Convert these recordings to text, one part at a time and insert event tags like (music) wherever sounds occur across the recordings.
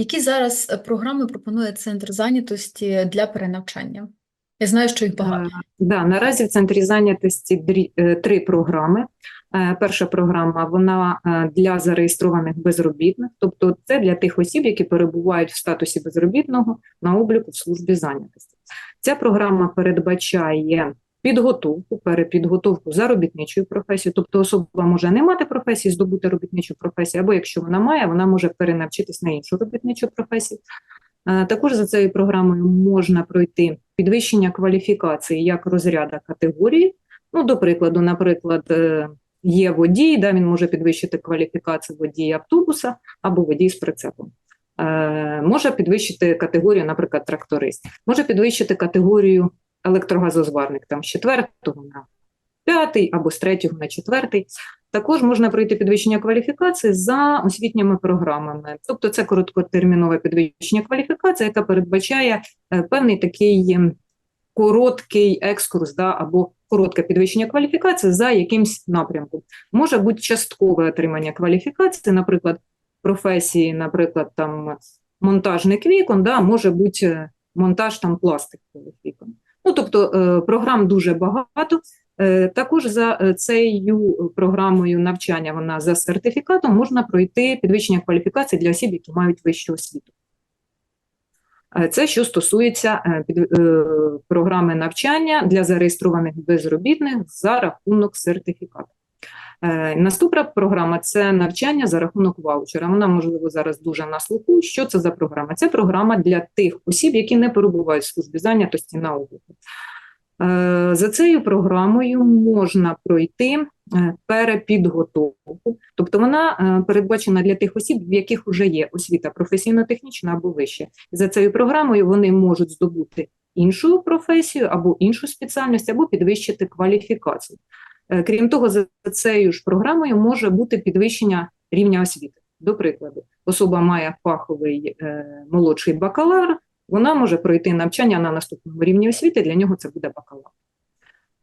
Які зараз е, програми пропонує центр зайнятості для перенавчання? Я знаю, що їх багато. Е, Да, наразі в центрі зайнятості е, три програми. Перша програма вона для зареєстрованих безробітних, тобто це для тих осіб, які перебувають в статусі безробітного на обліку в службі зайнятості. Ця програма передбачає підготовку, перепідготовку заробітничої професії, тобто особа може не мати професії, здобути робітничу професію, або якщо вона має, вона може перенавчитись на іншу робітничу професію. Е, Також за цією програмою можна пройти підвищення кваліфікації як розряда категорії. Ну, до прикладу, наприклад, е, є водій, да, він може підвищити кваліфікацію водія автобуса або водій з прицепом. Е, Може підвищити категорію, наприклад, тракторист. Може підвищити категорію електрогазозварник там, з четвертого на п'ятий або з третього на четвертий. Також можна пройти підвищення кваліфікації за освітніми програмами. Тобто це короткотермінове підвищення кваліфікації, яка передбачає е, певний такий ем, короткий екскурс да, або коротке підвищення кваліфікації за якимсь напрямком. Може бути часткове отримання кваліфікації, наприклад, професії, наприклад, там монтажник вікон, да, може бути е, монтаж там пластикових вікон. Ну, тобто е, програм дуже багато. Е, Також за е, цією програмою навчання, вона за сертифікатом, можна пройти підвищення кваліфікації для осіб, які мають вищу освіту. Це що стосується програми навчання для зареєстрованих безробітних за рахунок сертифікату. Е, Наступна програма це навчання за рахунок ваучера. Вона, можливо, зараз дуже на слуху. Що це за програма? Це програма для тих осіб, які не перебувають в службі зайнятості на обліку. Е, За цією програмою можна пройти е, перепідготовку, тобто вона передбачена для тих осіб, в яких вже є освіта професійно-технічна або вища. За цією програмою вони можуть здобути іншу професію або іншу спеціальність, або підвищити кваліфікацію. Е, Крім того, за цією ж програмою може бути підвищення рівня освіти. До прикладу, особа має фаховий е, молодший бакалавр, вона може пройти навчання на наступному рівні освіти, для нього це буде бакалавр.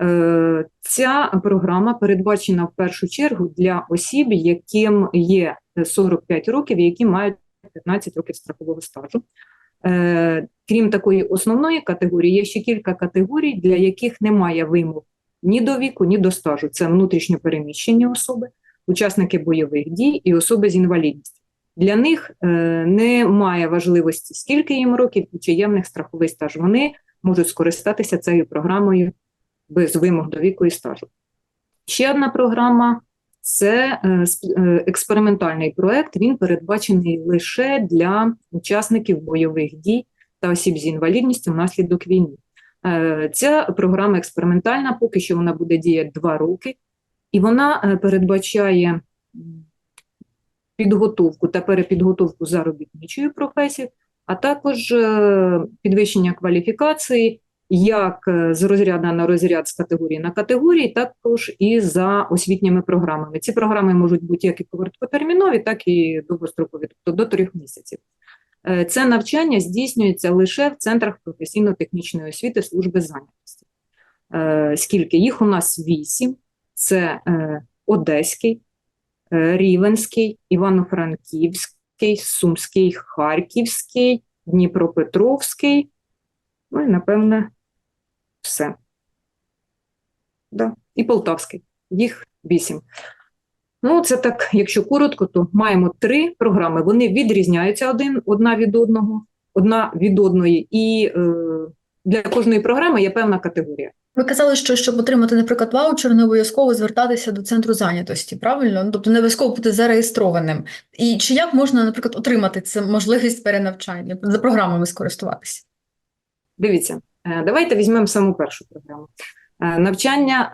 Е, Ця програма передбачена в першу чергу для осіб, яким є 45 років, і які мають 15 років страхового стажу. Крім такої основної категорії, є ще кілька категорій, для яких немає вимог ні до віку, ні до стажу. Це внутрішньо переміщені особи, учасники бойових дій і особи з інвалідністю. Для них е, немає важливості, скільки їм років і чи є в них страховий стаж. Вони можуть скористатися цією програмою без вимог до віку і стажу. Ще одна програма це е, е, експериментальний проект. Він передбачений лише для учасників бойових дій та осіб з інвалідністю внаслідок війни. Е, Ця програма експериментальна, поки що вона буде діяти два роки, і вона е, передбачає підготовку та перепідготовку заробітничої професії, а також е, підвищення кваліфікації як з розряду на розряд з категорії на категорії, також і за освітніми програмами. Ці програми можуть бути як і короткотермінові, так і довгострокові, тобто до трьох місяців. Е, Це навчання здійснюється лише в центрах професійно-технічної освіти служби зайнятості. Е, Скільки їх у нас вісім: це е, Одеський, Рівенський, Івано-Франківський, Сумський, Харківський, Дніпропетровський. Ну і, напевне, все. Да. І Полтавський. Їх вісім. Ну, це так, якщо коротко, то маємо три програми. Вони відрізняються один, одна від одного, одна від одної, і е, для кожної програми є певна категорія. Ви казали, що щоб отримати, наприклад, ваучер, не обов'язково звертатися до центру зайнятості, правильно? Ну, Тобто не обов'язково бути зареєстрованим. І чи як можна, наприклад, отримати цю можливість перенавчання, за програмами скористуватися? Дивіться, е, давайте візьмемо саму першу програму. Е, Навчання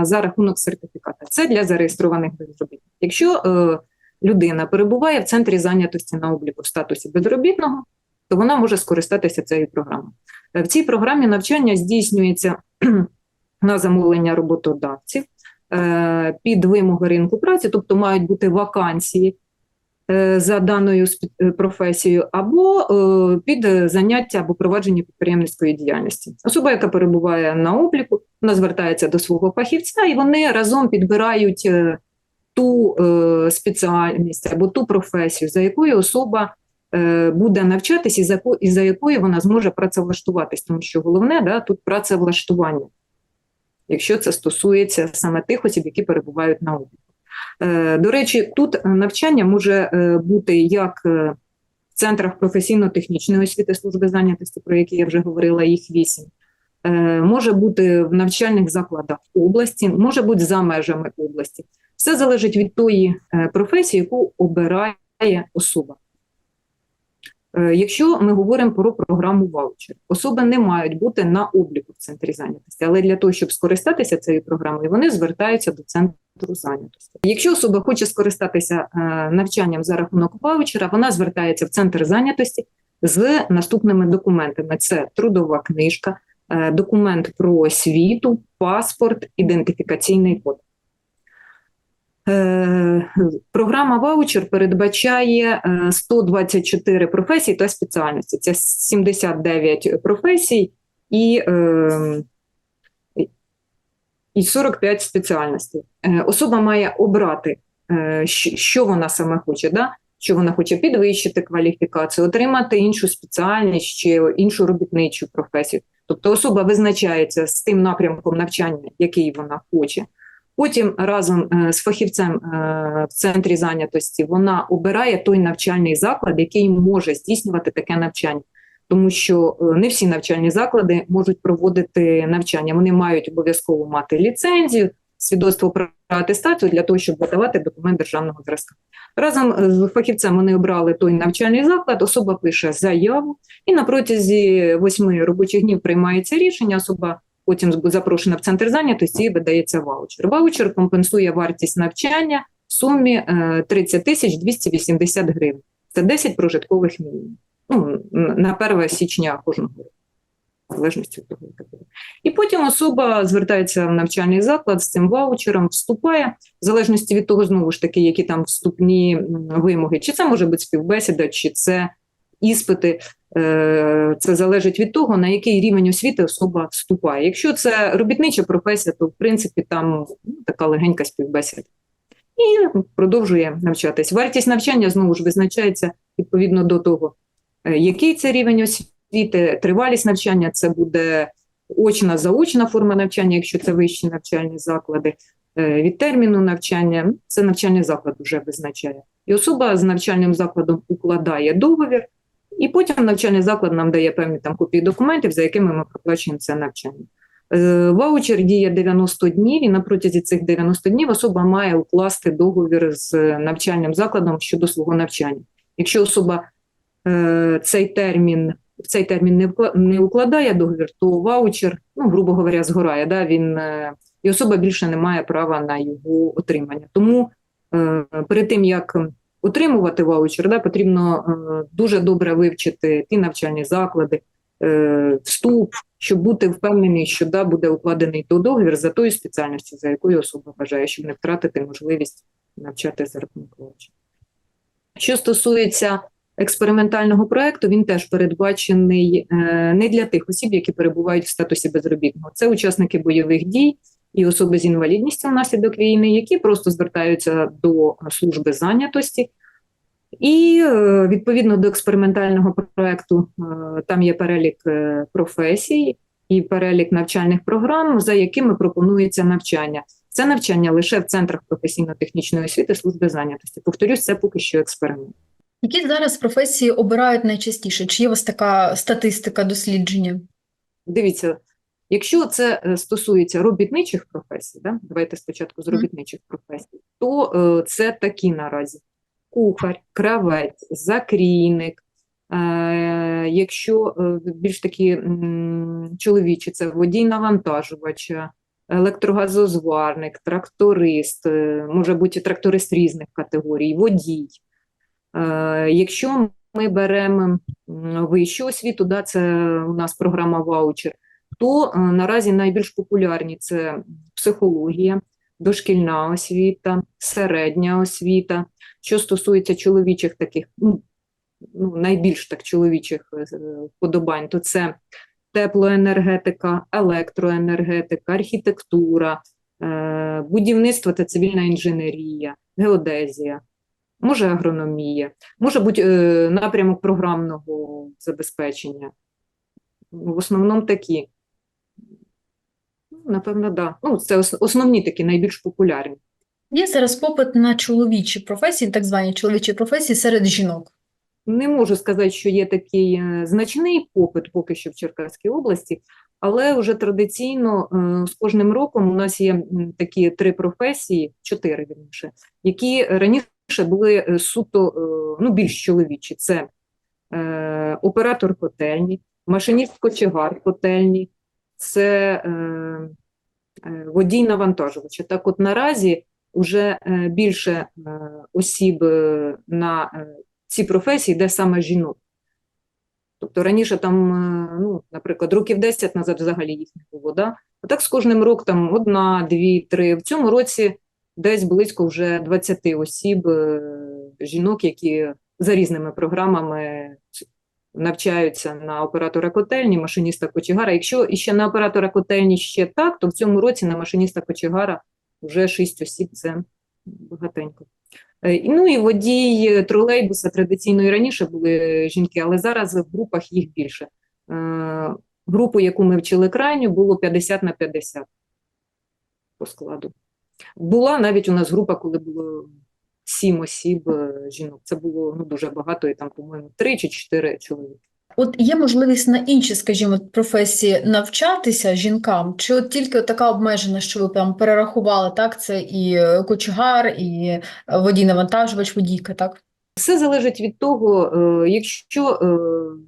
е, за рахунок сертифіката. Це для зареєстрованих безробітних. Якщо е, людина перебуває в центрі зайнятості на обліку в статусі безробітного, то вона може скористатися цією програмою. В цій програмі навчання здійснюється (clears throat) на замовлення роботодавців під вимоги ринку праці, тобто мають бути вакансії за даною професією, або під заняття або провадження підприємницької діяльності. Особа, яка перебуває на обліку, вона звертається до свого фахівця, і вони разом підбирають е, ту е, спеціальність або ту професію, за якою особа е, буде навчатись і за, і за якої вона зможе працевлаштуватись, тому що головне да, тут працевлаштування, якщо це стосується саме тих осіб, які перебувають на обліку. До речі, тут навчання може бути як в центрах професійно-технічної освіти служби зайнятості, про які я вже говорила, їх вісім. Е, Може бути в навчальних закладах області, може бути за межами області. Все залежить від тої е, професії, яку обирає особа. Е, Якщо ми говоримо про програму ваучер, особи не мають бути на обліку в центрі зайнятості, але для того, щоб скористатися цією програмою, вони звертаються до центру зайнятості. Якщо особа хоче скористатися навчанням за рахунок ваучера, вона звертається в центр зайнятості з наступними документами: це трудова книжка, документ про освіту, паспорт, ідентифікаційний код. Е, Програма ваучер передбачає е, 124 професії та спеціальності. Це 79 професій і, е, і 45 спеціальностей. Е, Особа має обрати, е, що вона саме хоче. Да? Що вона хоче підвищити кваліфікацію, отримати іншу спеціальність чи іншу робітничу професію. Тобто особа визначається з тим напрямком навчання, який вона хоче. Потім разом е, з фахівцем е, в центрі зайнятості вона обирає той навчальний заклад, який може здійснювати таке навчання, тому що е, не всі навчальні заклади можуть проводити навчання. Вони мають обов'язково мати ліцензію, свідоцтво про атестацію для того, щоб видавати документ державного зразка. Разом е, з фахівцем вони обрали той навчальний заклад. Особа пише заяву, і на протязі восьми робочих днів приймається рішення. Особа потім запрошена в центр зайнятості і видається ваучер. Ваучер компенсує вартість навчання в сумі е, 30 тисяч 280 гривень. Це 10 прожиткових мінімумів. Ну, на 1 січня кожного року, залежності від того. І потім особа звертається в навчальний заклад з цим ваучером, вступає, в залежності від того, знову ж таки, які там вступні вимоги. Чи це може бути співбесіда, чи це іспити. Е, Це залежить від того, на який рівень освіти особа вступає. Якщо це робітнича професія, то в принципі там ну, така легенька співбесіда. І продовжує навчатись. Вартість навчання знову ж визначається відповідно до того, е, який це рівень освіти, тривалість навчання це буде очна, заочна форма навчання, якщо це вищі навчальні заклади. Е, Від терміну навчання ну, це навчальний заклад вже визначає. І особа з навчальним закладом укладає договір, і потім навчальний заклад нам дає певні там копії документів, за якими ми проплачуємо це навчання. Е, Ваучер діє 90 днів, і на протязі цих 90 днів особа має укласти договір з навчальним закладом щодо свого навчання. Якщо особа е, цей термін в цей термін не укладає договір, то ваучер, ну грубо говоря, згорає. Да? Він е, і особа більше не має права на його отримання. Тому е, перед тим як отримувати ваучер, да, потрібно е, дуже добре вивчити ті навчальні заклади, вступ, щоб бути впевнений, що да, буде укладений той договір за тою спеціальністю, за якою особа бажає, щоб не втратити можливість навчати ваучера. Що стосується експериментального проекту, він теж передбачений е, не для тих осіб, які перебувають в статусі безробітного. Це учасники бойових дій і особи з інвалідністю внаслідок війни, які просто звертаються до служби зайнятості. І е, відповідно до експериментального проекту е, там є перелік професій і перелік навчальних програм, за якими пропонується навчання. Це навчання лише в центрах професійно-технічної освіти служби зайнятості. Повторюсь, це поки що експеримент. Які зараз професії обирають найчастіше? Чи є у вас така статистика дослідження? Дивіться, якщо це е, стосується робітничих професій, да? давайте спочатку з робітничих професій, то е, це такі наразі: кухар, кравець, закрійник. Е, якщо е, більш такі м, чоловічі, це водій навантажувача, електрогазозварник, тракторист, е, може бути тракторист різних категорій, водій. Е, Якщо ми беремо вищу освіту, да, це у нас програма ваучер, то е, наразі найбільш популярні це психологія, дошкільна освіта, середня освіта. Що стосується чоловічих таких, ну, ну найбільш так чоловічих е, вподобань, то це теплоенергетика, електроенергетика, архітектура, будівництво та цивільна інженерія, геодезія. Може агрономія, може бути е, напрямок програмного забезпечення. В основному такі. Ну, Напевно, да. Ну, це основні такі найбільш популярні. Є зараз попит на чоловічі професії, так звані чоловічі професії серед жінок. Не можу сказати, що є такий е, значний попит поки що в Черкаській області, але вже традиційно е, з кожним роком у нас є такі три професії, чотири вірніше, які раніше були е, суто е, ну, більш чоловічі. Це е, оператор котельні, машиніст кочегар котельні, це е, е, водій навантажувача. Так от наразі вже більше осіб на ці професії, де саме жінок. Тобто раніше там, ну, наприклад, років 10 назад взагалі їх не було, да? а так з кожним роком одна, дві, три. В цьому році десь близько вже 20 осіб, е, жінок, які за різними програмами навчаються на оператора котельні, машиніста кочегара. Якщо іще на оператора котельні ще так, то в цьому році на машиніста кочегара вже 6 осіб, це багатенько. Е, Ну і водій тролейбуса традиційно і раніше були жінки, але зараз в групах їх більше. Е, Групу, яку ми вчили крайню, було 50 на 50 по складу. Була навіть у нас група, коли було 7 осіб е, жінок. Це було ну, дуже багато, і там, по-моєму, 3 чи 4 чоловіки. От є можливість на інші, скажімо, професії навчатися жінкам, чи от тільки от така обмежена, що ви там перерахували, так? Це і кочегар, і е, водій-навантажувач, водійка, так? Все залежить від того, е, якщо е,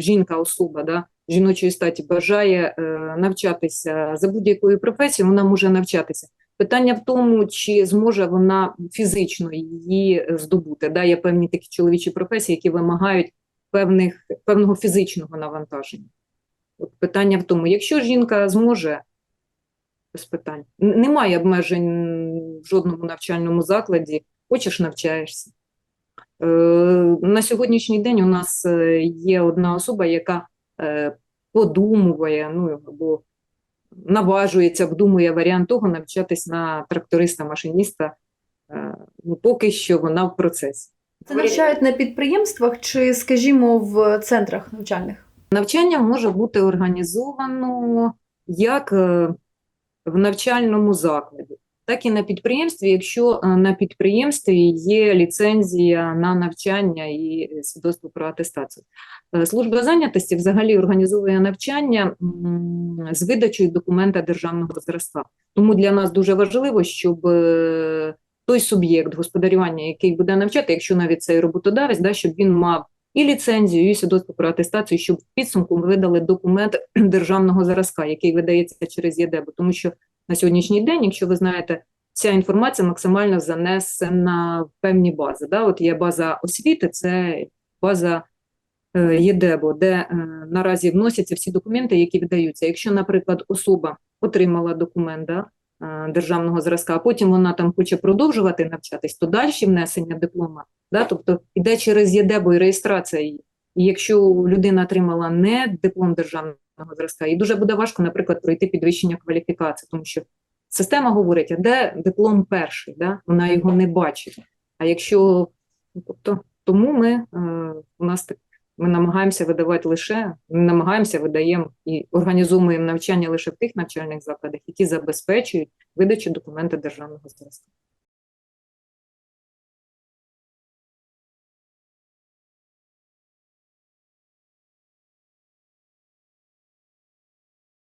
жінка, особа да, жіночої статі бажає навчатися за будь-якою професією, вона може навчатися. Питання в тому, чи зможе вона фізично її е, здобути. Да? Є певні такі чоловічі професії, які вимагають певних, певного фізичного навантаження. От питання в тому, якщо жінка зможе, без питань, немає обмежень в жодному навчальному закладі, хочеш навчаєшся. Е, На сьогоднішній день у нас е, є одна особа, яка е, подумує, ну або наважується, вдумує варіант того навчатись на тракториста-машиніста. Е, Ну, поки що вона в процесі. Це навчають на підприємствах чи, скажімо, в центрах навчальних? Навчання може бути організовано як е, в навчальному закладі, так і на підприємстві, якщо на підприємстві є ліцензія на навчання і свідоцтво про атестацію. Е, Служба зайнятості взагалі організовує навчання з видачею документа державного зразка. Тому для нас дуже важливо, щоб е, той суб'єкт господарювання, який буде навчати, якщо навіть цей роботодавець, да, щоб він мав і ліцензію, і свідоцтво про атестацію, щоб підсумку видали документ (clears throat) державного зразка, який видається через ЄДЕБО. Тому що на сьогоднішній день, якщо ви знаєте, ця інформація максимально занесена в певні бази. Да? От є база освіти, це база е, ЄДЕБО, де е, наразі вносяться всі документи, які видаються. Якщо, наприклад, особа отримала документ да, е, державного зразка, а потім вона там хоче продовжувати навчатись, то далі внесення диплома, да, тобто йде через ЄДЕБО і реєстрація її. І якщо людина отримала не диплом державного зразка, їй дуже буде важко, наприклад, пройти підвищення кваліфікації, тому що система говорить, а де диплом перший, да? вона його не бачить. А якщо ну, тобто, тому ми е, у нас так ми намагаємося видавати лише намагаємося, видаємо і організовуємо навчання лише в тих навчальних закладах, які забезпечують видачу документа державного зразка.